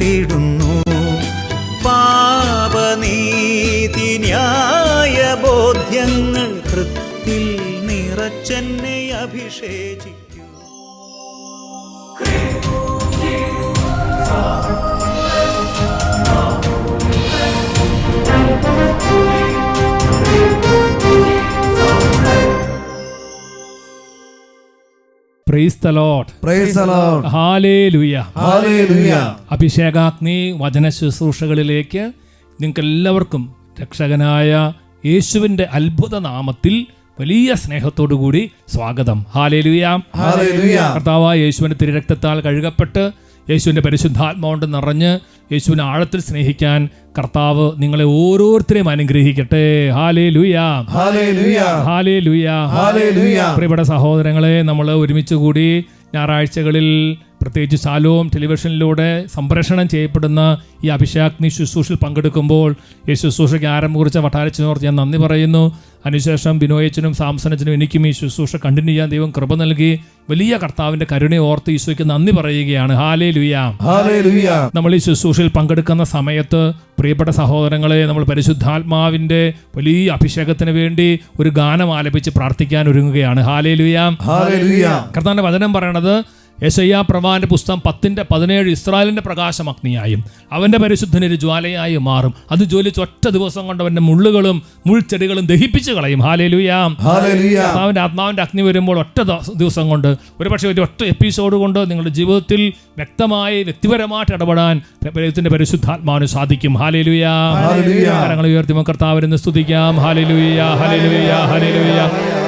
തേടും അഭിഷേകാഗ്നി വചന ശുശ്രൂഷകളിലേക്ക് നിങ്ങൾക്ക് എല്ലാവർക്കും രക്ഷകനായ യേശുവിന്റെ അത്ഭുത നാമത്തിൽ വലിയ സ്നേഹത്തോടു കൂടി സ്വാഗതം. ഹാലേ ലുയാം കർത്താവായ യേശുവിന്റെ തിരുരക്തത്താൽ കഴുകപ്പെട്ട് യേശുവിന്റെ പരിശുദ്ധാത്മാവുണ്ട് നിറഞ്ഞ് യേശുവിനെ ആഴത്തിൽ സ്നേഹിക്കാൻ കർത്താവ് നിങ്ങളെ ഓരോരുത്തരെയും അനുഗ്രഹിക്കട്ടെ ഹാലേ ലുയാ. ഹാലേ ലുയാ. പ്രിയപ്പെട്ട സഹോദരങ്ങളെ നമ്മൾ ഒരുമിച്ച് കൂടി ഞായറാഴ്ചകളിൽ പ്രത്യേകിച്ച് ശാലോം ടെലിവിഷനിലൂടെ സംപ്രേഷണം ചെയ്യപ്പെടുന്ന ഈ അഭിഷേകാഗ്നി ശുശ്രൂഷയിൽ പങ്കെടുക്കുമ്പോൾ ഈ ശുശ്രൂഷയ്ക്ക് ആരംഭം കുറിച്ച വട്ടാരച്ചനോർത്ത് ഞാൻ നന്ദി പറയുന്നു. അതിനുശേഷം ബിനോയച്ചനും സാംസനച്ചനും എനിക്കും ഈ ശുശ്രൂഷ കണ്ടിന്യൂ ചെയ്യാൻ ദൈവം കൃപ നൽകി. വലിയ കർത്താവിന്റെ കരുണയെ ഓർത്ത് ഈശോയ്ക്ക് നന്ദി പറയുകയാണ്. ഹാലേ ലുയാ. നമ്മൾ ഈ ശുശ്രൂഷയിൽ പങ്കെടുക്കുന്ന സമയത്ത് പ്രിയപ്പെട്ട സഹോദരങ്ങളെ നമ്മൾ പരിശുദ്ധാത്മാവിന്റെ വലിയ അഭിഷേകത്തിന് വേണ്ടി ഒരു ഗാനം ആലപിച്ച് പ്രാർത്ഥിക്കാൻ ഒരുങ്ങുകയാണ്. ഹാലേ ലുയാ. കർത്താവിന്റെ വചനം പറയണത് യശയ്യ പ്രവാന്റെ പുസ്തകം പത്തിന്റെ പതിനേഴ് ഇസ്രായേലിന്റെ പ്രകാശം അഗ്നിയായും അവന്റെ പരിശുദ്ധനൊരു ജ്വാലയായി മാറും. അത് ജ്വലിച്ച് ഒറ്റ ദിവസം കൊണ്ട് അവന്റെ മുള്ളുകളും മുൾച്ചെടികളും ദഹിപ്പിച്ച് കളയും. ഹാലലുയാം അവന്റെ ആത്മാവിന്റെ അഗ്നി വരുമ്പോൾ ഒറ്റ ദിവസം കൊണ്ട് ഒരുപക്ഷെ ഒരു ഒറ്റ എപ്പിസോഡ് കൊണ്ട് നിങ്ങളുടെ ജീവിതത്തിൽ വ്യക്തമായി വ്യക്തിപരമായിട്ട് ഇടപെടാൻ ദൈവത്തിന്റെ പരിശുദ്ധാത്മാവിന് സാധിക്കും. ഹാലലുയാങ്ങൾ ഉയർത്തി കർത്താവിനെ സ്തുതിക്കാം. Hallelujah hallelujah hallelujah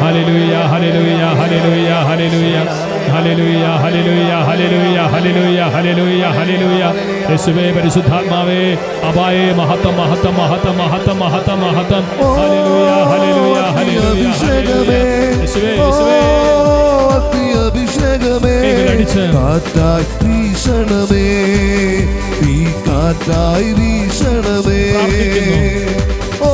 hallelujah hallelujah hallelujah hallelujah hallelujah hallelujah hallelujah hallelujah hallelujah hallelujah യേശുവേ പരിശുദ്ധാത്മാവേ അപായേ മഹത്തം മഹത്തം മഹത്തം മഹത്തം മഹത്തം മഹത്തം. ഹലലുയ ഹലലുയ ഹലലുയ ഹലലുയ യേശുവേ യേശുവേ. അഭിഷേകമേ കാറ്റായി ഭീഷണമേ ഈ കാറ്റായി ഭീഷണമേ ഓ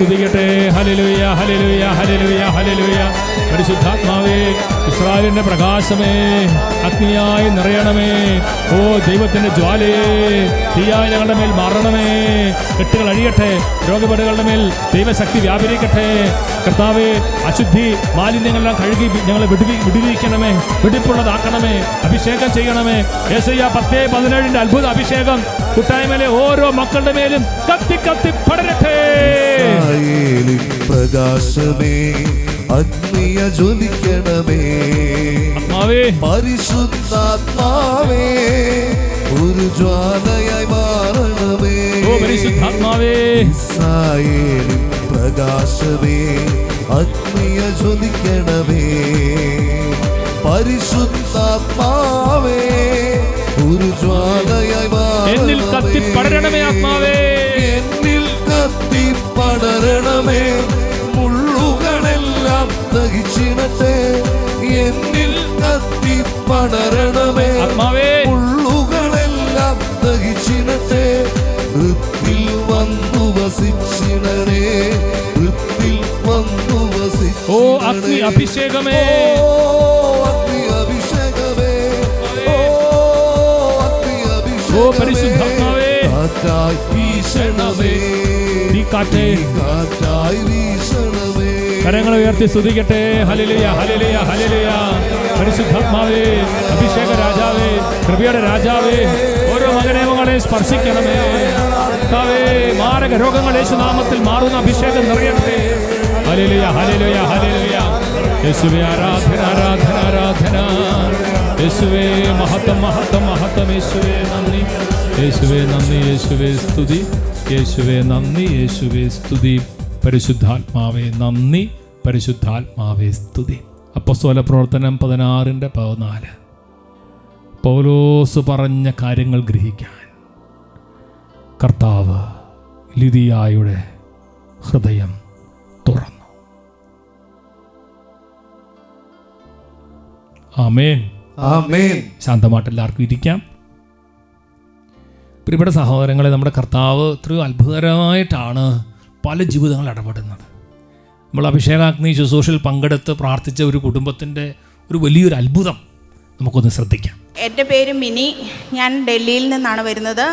സ്തുതിക്കട്ടെ. ഹലലുയ ഹലലുയ ഹലലുയ ഹലലുയ പരിശുദ്ധാത്മാവേ ഇസ്രായേലിന്റെ പ്രകാശമേ അഗ്നിയായി നിറയണമേ. ഓ ദൈവത്തിന്റെ ജ്വാലയെ തീയായി ഞങ്ങളുടെ മേൽ മാറണമേ. കെട്ടുകൾ അഴിയട്ടെ രോഗപടുകളുടെ മേൽ ദൈവശക്തി വ്യാപരിക്കട്ടെ. കർത്താവെ അശുദ്ധി മാലിന്യങ്ങളെല്ലാം കഴുകി ഞങ്ങളെ വിടുവി വിടുവിക്കണമേ വെടിപ്പുള്ളതാക്കണമേ അഭിഷേകം ചെയ്യണമേ. യേശയ്യ പത്തേ പതിനേഴിന്റെ അത്ഭുത അഭിഷേകം. കൂട്ടായ്മയിലെ ഓരോ മക്കളുടെ മേലും കത്തി കത്തി പടരട്ടെ. പ്രകാശമേ അഗ്നിയ ജ്വലിക്കണമേ. പരിശുദ്ധാത്മാവേ ഒരു ജ്വാലയായി മാറണമേ. പരിശുദ്ധാത്മാവേ. പ്രകാശമേ അഗ്നിയ ജ്വലിക്കണമേ. പരിശുദ്ധാത്മാവേ ഒരു ജ്വാലയായി എന്നിൽ കത്തി പടരണമേ ആത്മാവേ. എന്നിൽ കത്തി പടരണമേ. ആത്മാവേ. മുള്ളുകളെല്ലാം ദഹിച്ചിടട്ടെ വൃത്തിൽ വന്നു വസിച്ചിടണേ വൃത്തിൽ വന്നു വസിച്ചിടണേ ഓ അഗ്നി അഭിഷേകമേ. അഗ്നി അഭിഷേകമേ. ഓ അഗ്നി അഭിഷേകമേ. കാറ്റായി വീശണമേ. കാറ്റായി വീശണമേ. കരങ്ങൾ ഉയർത്തി സ്തുതിക്കട്ടെ. ഹലിലിയ ഹലിലിയ ഹലിലിയ പരിശുദ്ധാത്മാവേ അഭിഷേക രാജാവേ കൃപയുടെ രാജാവേ ഓരോ മകനെ മകളെ സ്പർശിക്കണമേ. കർത്താവേ മാരക രോഗങ്ങൾ യേശുനാമത്തിൽ മാറുന്ന അഭിഷേകം നിറയട്ടെ. ഹലിലിയ ഹലിലിയ ഹലിലിയ യേശുവേ ആരാധന ആരാധന ആരാധന. യേശുവേ മഹത്വം മഹത്വം മഹത്വം. യേശുവേ നന്ദി. യേശുവേ നന്ദി യേശുവേ സ്തുതി. യേശുവേ നന്ദി യേശുവേ സ്തുതി. പരിശുദ്ധാത്മാവേ നന്ദി. പരിശുദ്ധാത്മാവേ സ്തുതി. അപ്പസ്തോല പ്രവർത്തനം പതിനാറിന്റെ പതിനാല്. പൗലോസ് പറഞ്ഞ കാര്യങ്ങൾ ഗ്രഹിക്കാൻ കർത്താവ് ലിതിയായുടെ ഹൃദയം തുറന്നു. ആമേൻ. ആമേൻ. ശാന്തമായിട്ട് എല്ലാവർക്കും ഇരിക്കാം. പ്രിയപ്പെട്ട സഹോദരങ്ങളെ നമ്മുടെ കർത്താവ് ഇത്രയും അത്ഭുതകരമായിട്ടാണ് പല ജീവിതങ്ങൾ ഇടപെടുന്നത്. നമ്മൾ അഭിഷേകാഗ്നി ശുശ്രൂഷയിൽ പങ്കെടുത്ത് പ്രാർത്ഥിച്ച ഒരു കുടുംബത്തിന്റെ ഒരു വലിയൊരു അത്ഭുതം നമുക്കൊന്ന് ശ്രദ്ധിക്കാം. എന്റെ പേര് മിനി. ഞാൻ ഡൽഹിയിൽ നിന്നാണ് വരുന്നത്.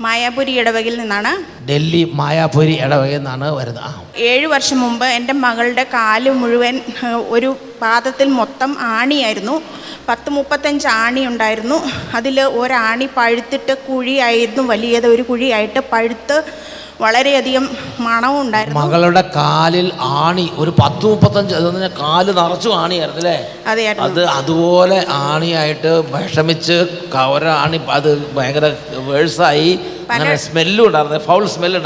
മായാപുരി ഇടവകയിൽ നിന്നാണ്. ഡൽഹി മായാപുരി ഇടവകയിൽ നിന്നാണ് വരുന്നത്. ഏഴ് വർഷം മുമ്പ് എന്റെ മകളുടെ കാൽ മുഴുവൻ ഒരു പാദത്തിൽ മൊത്തം ആണിയായിരുന്നു. പത്ത് മുപ്പത്തഞ്ച് ആണി ഉണ്ടായിരുന്നു. അതിൽ ഒരാണി പഴുത്തിട്ട് കുഴിയായിരുന്നു. വലിയത് ഒരു കുഴിയായിട്ട് പഴുത്ത് വളരെയധികം മണവും ഉണ്ടായിരുന്നു. മകളുടെ കാലിൽ ആണി ഒരു പത്ത് മുപ്പത്തഞ്ച് കാൽ നിറച്ചു ആണിയായിരുന്നു അല്ലേ? അതെ അത് അതുപോലെ ആണിയായിട്ട് വിഷമിച്ച് ക- ഒരാണി അത് ഭയങ്കര വേഴ്സായി. സ്മെല്ലും ഉണ്ടായിരുന്നു ഫൗൾ സ്മെല്ല്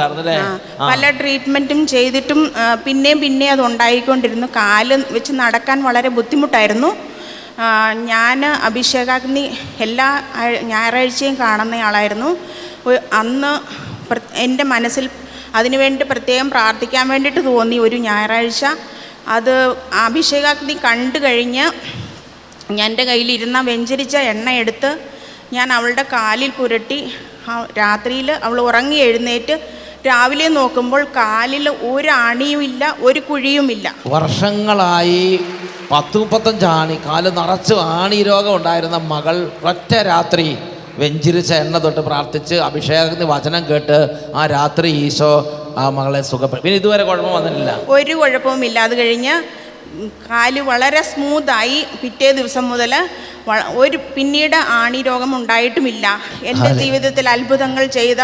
പല ട്രീറ്റ്മെന്റും ചെയ്തിട്ടും പിന്നെയും പിന്നെയും അത് ഉണ്ടായിക്കൊണ്ടിരുന്നു. കാൽ വെച്ച് നടക്കാൻ വളരെ ബുദ്ധിമുട്ടായിരുന്നു. ഞാൻ അഭിഷേകാഗ്നി എല്ലാ ഞായറാഴ്ചയും കാണുന്ന ആളായിരുന്നു അന്ന് എന്റെ മനസ്സിൽ അതിനുവേണ്ടി പ്രത്യേകം പ്രാർത്ഥിക്കാൻ വേണ്ടിയിട്ട് തോന്നി ഒരു ഞായറാഴ്ച. അത് അഭിഷേകാഗ്നി കണ്ടു കഴിഞ്ഞ് എന്റെ കയ്യിലിരുന്ന വെഞ്ചരിച്ച എണ്ണ എടുത്ത് ഞാൻ അവളുടെ കാലിൽ പുരട്ടി രാത്രിയിൽ അവൾ ഉറങ്ങി എഴുന്നേറ്റ് രാവിലെ നോക്കുമ്പോൾ കാലിൽ ഒരു അണിയുമില്ല ഒരു കുഴിയുമില്ല. വർഷങ്ങളായി പത്ത് മുപ്പത്തഞ്ച് ആണി കാൽ നിറച്ച് ആണി രോഗം ഉണ്ടായിരുന്ന മകൾ ഒറ്റ രാത്രി വെഞ്ചിരിച്ച എണ്ണ തൊട്ട് പ്രാർത്ഥിച്ച് അഭിഷേകത്തിന് വചനം കേട്ട് ആ രാത്രി ഈശോ ആ മകളെ സുഖപ്പെടും പിന്നെ ഇതുവരെ കുഴപ്പം വന്നിട്ടില്ല. ഒരു കുഴപ്പവും ഇല്ല അത് കഴിഞ്ഞ് കാൽ വളരെ സ്മൂത്തായി പിറ്റേ ദിവസം മുതൽ ഒരു പിന്നീട് ആണി രോഗം ഉണ്ടായിട്ടുമില്ല. എന്റെ ജീവിതത്തിൽ അത്ഭുതങ്ങൾ ചെയ്ത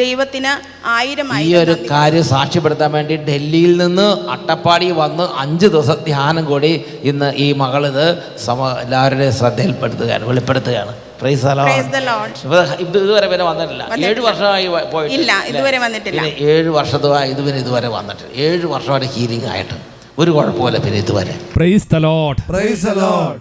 ദൈവത്തിന് ആയിരം ഈ ഒരു കാര്യം സാക്ഷ്യപ്പെടുത്താൻ വേണ്ടി ഡൽഹിയിൽ നിന്ന് അട്ടപ്പാടി വന്ന് അഞ്ച് ദിവസം ധ്യാനം കൂടി ഇന്ന് ഈ മകളിത് സമ എല്ലാവരുടെയും ശ്രദ്ധയിൽപ്പെടുത്തുകയാണ് വെളിപ്പെടുത്തുകയാണ്. ഇതുവരെ പിന്നെ വന്നിട്ടില്ല. ഏഴ് വർഷമായി ഇല്ല, ഇതുവരെ വന്നിട്ടില്ല. പിന്നെ ഏഴ് വർഷത്തുമായി ഇതുവരെ ഇതുവരെ വന്നിട്ട് ഏഴ് വർഷമായിട്ട് ഹീലിംഗ് ആയിട്ട്. ഒരു കുഴപ്പമില്ല. പിന്നെ ഇതുവരെ.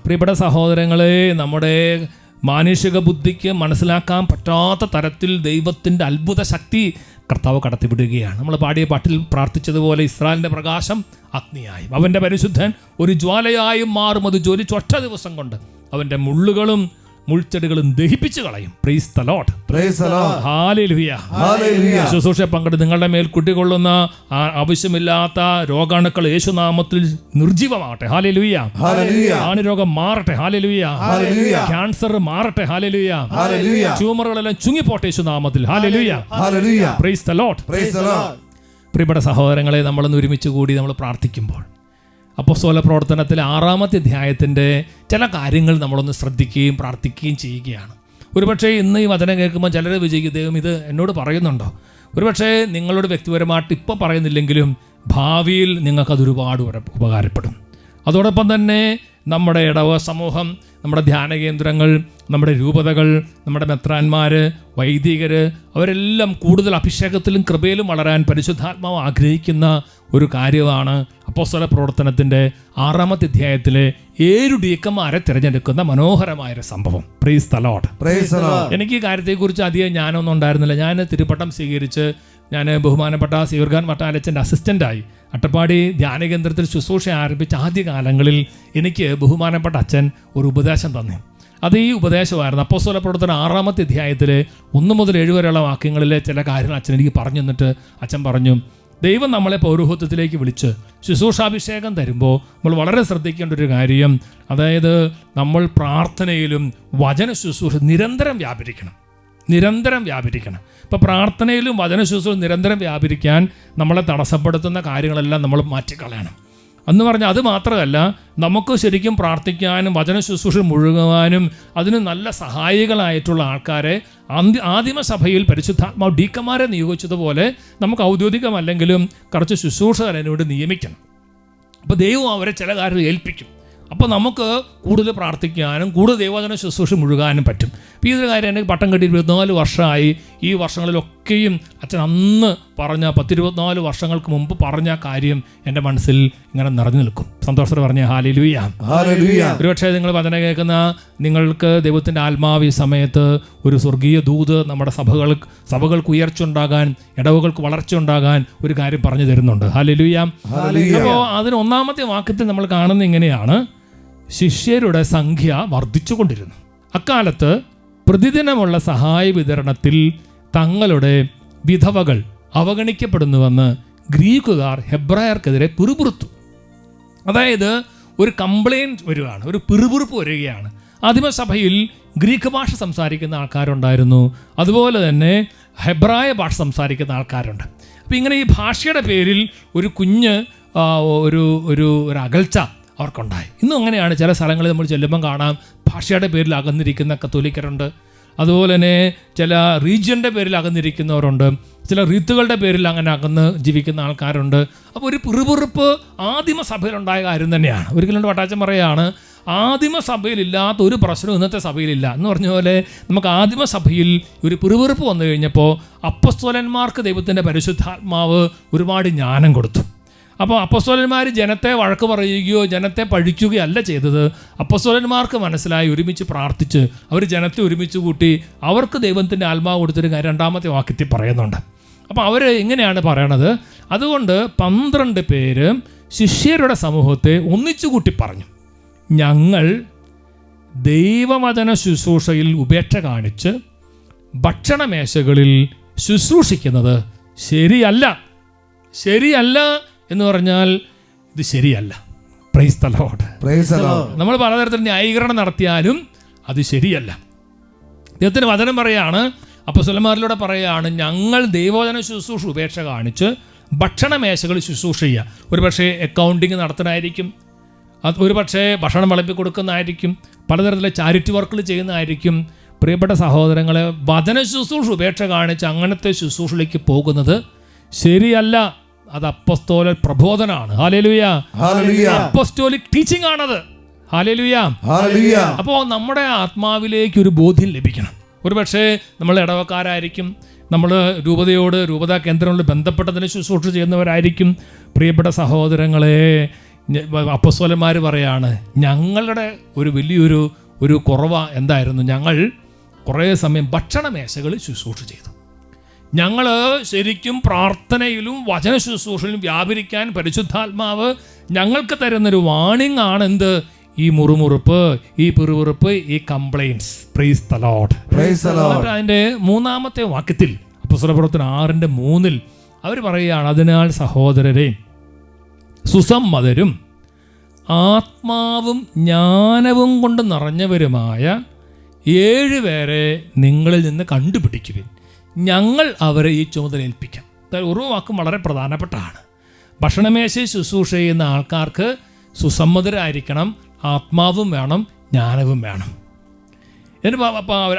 പ്രിയപ്പെട്ട സഹോദരങ്ങളെ നമ്മുടെ മാനുഷിക ബുദ്ധിക്ക് മനസ്സിലാക്കാൻ പറ്റാത്ത തരത്തിൽ ദൈവത്തിന്റെ അത്ഭുത ശക്തി കർത്താവ് കടത്തിവിടുകയാണ്. നമ്മൾ പാടിയ പാട്ടിൽ പ്രാർത്ഥിച്ചതുപോലെ ഇസ്രായേലിന്റെ പ്രകാശം അഗ്നിയായും. അവന്റെ പരിശുദ്ധൻ ഒരു ജ്വാലയായും മാറും. അത് ജോലിച്ചൊറ്റ ദിവസം കൊണ്ട് അവന്റെ മുള്ളുകളും മുൾച്ചെടികളും ദഹിപ്പിച്ചു കളയും. Praise the Lord. ശുശ്രൂഷ പങ്കെടുത്ത് നിങ്ങളുടെ മേൽ കുട്ടികൊള്ളുന്ന ആവശ്യമില്ലാത്ത രോഗാണുക്കൾ യേശുനാമത്തിൽ നിർജീവമാകട്ടെ ഹാലേലുയ ലുയ്യ ആണുരോഗം മാറട്ടെ. ഹാലേലുയ ലുയ്യ ക്യാൻസർ മാറട്ടെ. ഹാലേലുയ ലുയ്യ ട്യൂമറുകളെല്ലാം ചുങ്ങിപ്പോട്ടെ യേശുനാമത്തിൽ. ഹാലേലുയ ലുയ്യ പ്രൈസ് തലോട്ട്. പ്രിയപ്പെട്ട സഹോദരങ്ങളെ നമ്മളൊന്ന് ഒരുമിച്ച് കൂടി നമ്മൾ പ്രാർത്ഥിക്കുമ്പോൾ അപ്പോസ്തല പ്രവർത്തനത്തിലെ ആറാമത്തെ അധ്യായത്തിന്റെ ചില കാര്യങ്ങൾ നമ്മളൊന്ന് ശ്രദ്ധിക്കുകയും പ്രാർത്ഥിക്കുകയും ചെയ്യുകയാണ്. ഒരുപക്ഷേ ഇന്ന് ഈ വചനം കേൾക്കുമ്പോൾ ചിലർ വിജയിക്കും. ദൈവം ഇത് എന്നോട് പറയുന്നുണ്ടോ? ഒരുപക്ഷേ നിങ്ങളോട് വ്യക്തിപരമായിട്ട് ഇപ്പോൾ പറയുന്നില്ലെങ്കിലും ഭാവിയിൽ നിങ്ങൾക്കത് ഒരുപാട് ഉപ- ഉപകാരപ്പെടും. അതോടൊപ്പം തന്നെ നമ്മുടെ ഇടവ സമൂഹം നമ്മുടെ ധ്യാന കേന്ദ്രങ്ങൾ നമ്മുടെ രൂപതകൾ നമ്മുടെ മെത്രാന്മാർ വൈദികർ അവരെല്ലാം കൂടുതൽ അഭിഷേകത്തിലും കൃപയിലും വളരാൻ പരിശുദ്ധാത്മാവ് ആഗ്രഹിക്കുന്ന ഒരു കാര്യമാണ് അപ്പോസ്തല പ്രവർത്തനത്തിന്റെ ആറാമത്തെ അധ്യായത്തിലെ ഏഴു ഡീക്കന്മാരെ തിരഞ്ഞെടുക്കുന്ന മനോഹരമായ ഒരു സംഭവം പ്രീസ് തലോട്ട്. എനിക്ക് ഈ കാര്യത്തെക്കുറിച്ച് അധികം ഞാനൊന്നും ഉണ്ടായിരുന്നില്ല. ഞാൻ തിരുപ്പട്ടം സ്വീകരിച്ച് ഞാൻ ബഹുമാനപ്പെട്ട സീവർഖാൻ വട്ടാലച്ചന്റെ അസിസ്റ്റന്റായി അട്ടപ്പാടി ധ്യാനകേന്ദ്രത്തിൽ ശുശ്രൂഷ ആരംഭിച്ച ആദ്യ കാലങ്ങളിൽ എനിക്ക് ബഹുമാനപ്പെട്ട അച്ഛൻ ഒരു ഉപദേശം തന്നെ. അത് ഈ ഉപദേശമായിരുന്നു. അപ്പോസ്തല പ്രവർത്തനം ആറാമത്തെ അധ്യായത്തിൽ ഒന്ന് മുതൽ ഏഴ് വരെയുള്ള വാക്യങ്ങളിലെ ചില കാര്യങ്ങൾ അച്ഛൻ എനിക്ക് പറഞ്ഞു തന്നിട്ട് അച്ഛൻ പറഞ്ഞു ദൈവം നമ്മളെ പൗരോഹിത്യത്തിലേക്ക് വിളിച്ച് ശുശ്രൂഷാഭിഷേകം തരുമ്പോൾ നമ്മൾ വളരെ ശ്രദ്ധിക്കേണ്ട ഒരു കാര്യം അതായത് നമ്മൾ പ്രാർത്ഥനയിലും വചന ശുശ്രൂഷ നിരന്തരം വ്യാപരിക്കണം. നിരന്തരം വ്യാപരിക്കണം. ഇപ്പോൾ പ്രാർത്ഥനയിലും വചന ശുശ്രൂഷ നിരന്തരം വ്യാപരിക്കാൻ നമ്മളെ തടസ്സപ്പെടുത്തുന്ന കാര്യങ്ങളെല്ലാം നമ്മൾ മാറ്റിക്കളയണം. എന്ന് പറഞ്ഞാൽ അത് മാത്രമല്ല നമുക്ക് ശരിക്കും പ്രാർത്ഥിക്കാനും വചന ശുശ്രൂഷ മുഴുകുവാനും അതിന് നല്ല സഹായികളായിട്ടുള്ള ആൾക്കാരെ അന്തി ആദിമസഭയിൽ പരിശുദ്ധാത്മാവ് ഡീക്കന്മാരെ നിയോഗിച്ചതുപോലെ നമുക്ക് ഔദ്യോഗികമല്ലെങ്കിലും കുറച്ച് ശുശ്രൂഷകരെ വേണ്ടി നിയമിക്കണം. അപ്പോൾ ദൈവം അവരെ ചില കാര്യങ്ങൾ ഏൽപ്പിക്കും. അപ്പോൾ നമുക്ക് കൂടുതൽ പ്രാർത്ഥിക്കാനും കൂടുതൽ ദൈവവചന ശുശ്രൂഷ മുഴുകാനും പറ്റും. അപ്പോൾ ഈ ഒരു കാര്യം എനിക്ക് പട്ടം കെട്ടി ഇരുപത്തിനാല് വർഷമായി ഈ വർഷങ്ങളിലൊക്കെയും അച്ഛൻ അന്ന് പറഞ്ഞ പത്തിരുപത്തിനാല് വർഷങ്ങൾക്ക് മുമ്പ് പറഞ്ഞ കാര്യം എന്റെ മനസ്സിൽ ഇങ്ങനെ നിറഞ്ഞു നിൽക്കും. സന്തോഷത്തോടെ പറഞ്ഞ ഹാലി ലൂയ ഒരുപക്ഷെ നിങ്ങൾ വചന കേൾക്കുന്ന നിങ്ങൾക്ക് ദൈവത്തിന്റെ ആത്മാവ് ഈ സമയത്ത് ഒരു സ്വർഗീയ ദൂത് നമ്മുടെ സഭകൾ സഭകൾക്ക് ഉയർച്ച ഉണ്ടാകാൻ ഇടവുകൾക്ക് വളർച്ച ഉണ്ടാകാൻ ഒരു കാര്യം പറഞ്ഞു തരുന്നുണ്ട്. ഹാലിലുയ്യ അപ്പോൾ അതിന് ഒന്നാമത്തെ വാക്യത്തിൽ നമ്മൾ കാണുന്നത് ഇങ്ങനെയാണ്. ശിഷ്യരുടെ സംഖ്യ വർദ്ധിച്ചുകൊണ്ടിരുന്നു. അക്കാലത്ത് പ്രതിദിനമുള്ള സഹായ വിതരണത്തിൽ തങ്ങളുടെ വിധവകൾ അവഗണിക്കപ്പെടുന്നുവെന്ന് ഗ്രീക്കുകാർ ഹെബ്രായർക്കെതിരെ പിറുപിറുത്തു അതായത് ഒരു കംപ്ലയിന്റ് വരികയാണ് ഒരു പിറുപിറുപ്പ് വരികയാണ്. ആദിമസഭയിൽ ഗ്രീക്ക് ഭാഷ സംസാരിക്കുന്ന ആൾക്കാരുണ്ടായിരുന്നു. അതുപോലെ തന്നെ ഹെബ്രായ ഭാഷ സംസാരിക്കുന്ന ആൾക്കാരുണ്ട്. അപ്പോൾ ഇങ്ങനെ ഈ ഭാഷയുടെ പേരിൽ ഒരു കുഞ്ഞ് ഒരു ഒരു ഒരു അകൽച്ച അവർക്കുണ്ടായി. ഇന്നും അങ്ങനെയാണ്. ചില സ്ഥലങ്ങളിൽ നമ്മൾ ചെല്ലുമ്പം കാണാം ഭാഷയുടെ പേരിൽ അകന്നിരിക്കുന്ന കത്തോലിക്കരുണ്ട്. അതുപോലെ തന്നെ ചില റീജിയന്റെ പേരിൽ അകന്നിരിക്കുന്നവരുണ്ട്. ചില റീത്തുകളുടെ പേരിൽ അങ്ങനെ അകന്ന് ജീവിക്കുന്ന ആൾക്കാരുണ്ട്. അപ്പോൾ ഒരു പിറുപിറുപ്പ് ആദിമ സഭയിലുണ്ടായ കാര്യം തന്നെയാണ്. ഒരിക്കലും വട്ടാച്ചൻ പറയുകയാണ് ആദിമ സഭയിലില്ലാത്ത ഒരു പ്രശ്നവും ഇന്നത്തെ സഭയിലില്ല. എന്ന് പറഞ്ഞ പോലെ നമുക്ക് ആദിമ സഭയിൽ ഒരു പിറുപിറുപ്പ് വന്നു കഴിഞ്ഞപ്പോൾ അപ്പസ്തോലന്മാർക്ക് ദൈവത്തിന്റെ പരിശുദ്ധാത്മാവ് ഒരുപാട് ജ്ഞാനം കൊടുത്തു. അപ്പോൾ അപ്പസ്വലന്മാർ ജനത്തെ വഴക്ക് പറയുകയോ ജനത്തെ പഴിക്കുകയോ അല്ല ചെയ്തത്. അപ്പസ്വലന്മാർക്ക് മനസ്സിലായി ഒരുമിച്ച് പ്രാർത്ഥിച്ച് അവർ ജനത്തെ ഒരുമിച്ച് കൂട്ടി അവർക്ക് ദൈവത്തിന്റെ ആത്മാവ് കൊടുത്തൊരു രണ്ടാമത്തെ വാക്യത്തിൽ പറയുന്നുണ്ട്. അപ്പോൾ അവർ എങ്ങനെയാണ് പറയണത്? അതുകൊണ്ട് പന്ത്രണ്ട് പേര് ശിഷ്യരുടെ സമൂഹത്തെ ഒന്നിച്ചു കൂട്ടി പറഞ്ഞു. ഞങ്ങൾ ദൈവവചന ശുശ്രൂഷയിൽ ഉപേക്ഷ കാണിച്ച് ഭക്ഷണമേശകളിൽ ശുശ്രൂഷിക്കുന്നത് ശരിയല്ല. ശരിയല്ല എന്ന് പറഞ്ഞാൽ ഇത് ശരിയല്ല. Praise the Lord. നമ്മൾ പലതരത്തിൽ ന്യായീകരണം നടത്തിയാലും അത് ശരിയല്ല. ദൈവത്തിന് വചനം പറയാണ് അപ്പസ്വലന്മാരിലൂടെ പറയുകയാണ് ഞങ്ങൾ ദൈവവചന ശുശ്രൂഷ ഉപേക്ഷ കാണിച്ച് ഭക്ഷണമേശകൾ ശുശ്രൂഷ ചെയ്യുക. ഒരു പക്ഷേ അക്കൗണ്ടിങ് നടത്തണമായിരിക്കും അത് ഒരു പക്ഷേ ഭക്ഷണം വിളമ്പി കൊടുക്കുന്നതായിരിക്കും. പലതരത്തിലെ ചാരിറ്റി വർക്കുകൾ ചെയ്യുന്നതായിരിക്കും. പ്രിയപ്പെട്ട സഹോദരങ്ങളെ വചന ശുശ്രൂഷ ഉപേക്ഷ കാണിച്ച് അങ്ങനത്തെ ശുശ്രൂഷയിലേക്ക് പോകുന്നത് ശരിയല്ല. അത് അപ്പസ്തോല പ്രബോധനാണ്. ഹാലേലുയ. അപ്പസ്തോലിക് ടീച്ചിങ് ആണത്. ഹാലേലുയ. അപ്പോൾ നമ്മുടെ ആത്മാവിലേക്ക് ഒരു ബോധ്യം ലഭിക്കണം. ഒരു പക്ഷേ നമ്മൾ ഇടവക്കാരായിരിക്കും. നമ്മൾ രൂപതയോട് രൂപതാ കേന്ദ്രങ്ങളിൽ ബന്ധപ്പെട്ടതിന് ശുശ്രൂഷ ചെയ്യുന്നവരായിരിക്കും. പ്രിയപ്പെട്ട സഹോദരങ്ങളെ അപ്പസ്വലന്മാർ പറയാണ് ഞങ്ങളുടെ ഒരു വലിയൊരു ഒരു കുറവ എന്തായിരുന്നു? ഞങ്ങൾ കുറേ സമയം ഭക്ഷണമേശകളിൽ ശുശ്രൂഷ ചെയ്തു. ഞങ്ങൾ ശരിക്കും പ്രാർത്ഥനയിലും വചന ശുശ്രൂഷയിലും വ്യാപരിക്കാൻ പരിശുദ്ധാത്മാവ് ഞങ്ങൾക്ക് തരുന്നൊരു വാണിംഗ് ആണ് എന്ത്? ഈ മുറുമുറുപ്പ് ഈ പിറുപിറുപ്പ് ഈ കംപ്ലൈൻസ് പ്രൈസ് തലോട്ട് അതിന്റെ മൂന്നാമത്തെ വാക്യത്തിൽ പുസ്തകപ്രവർത്തനം ആറിന്റെ മൂന്നിൽ അവർ പറയുകയാണ് അതിനാൽ സഹോദരരെ സുസമ്മതരും ആത്മാവും ജ്ഞാനവും കൊണ്ട് നിറഞ്ഞവരുമായ ഏഴുപേരെ നിങ്ങളിൽ നിന്ന് കണ്ടുപിടിക്കുവിൻ. ഞങ്ങൾ അവരെ ഈ ചുമതല ഏൽപ്പിക്കാം. ഓരോ വാക്കും വളരെ പ്രധാനപ്പെട്ടതാണ്. ഭക്ഷണമേശ ശുശ്രൂഷ ചെയ്യുന്ന ആൾക്കാർക്ക് സുസമ്മതരായിരിക്കണം ആത്മാവും വേണം ജ്ഞാനവും വേണം. എന്നിട്ട്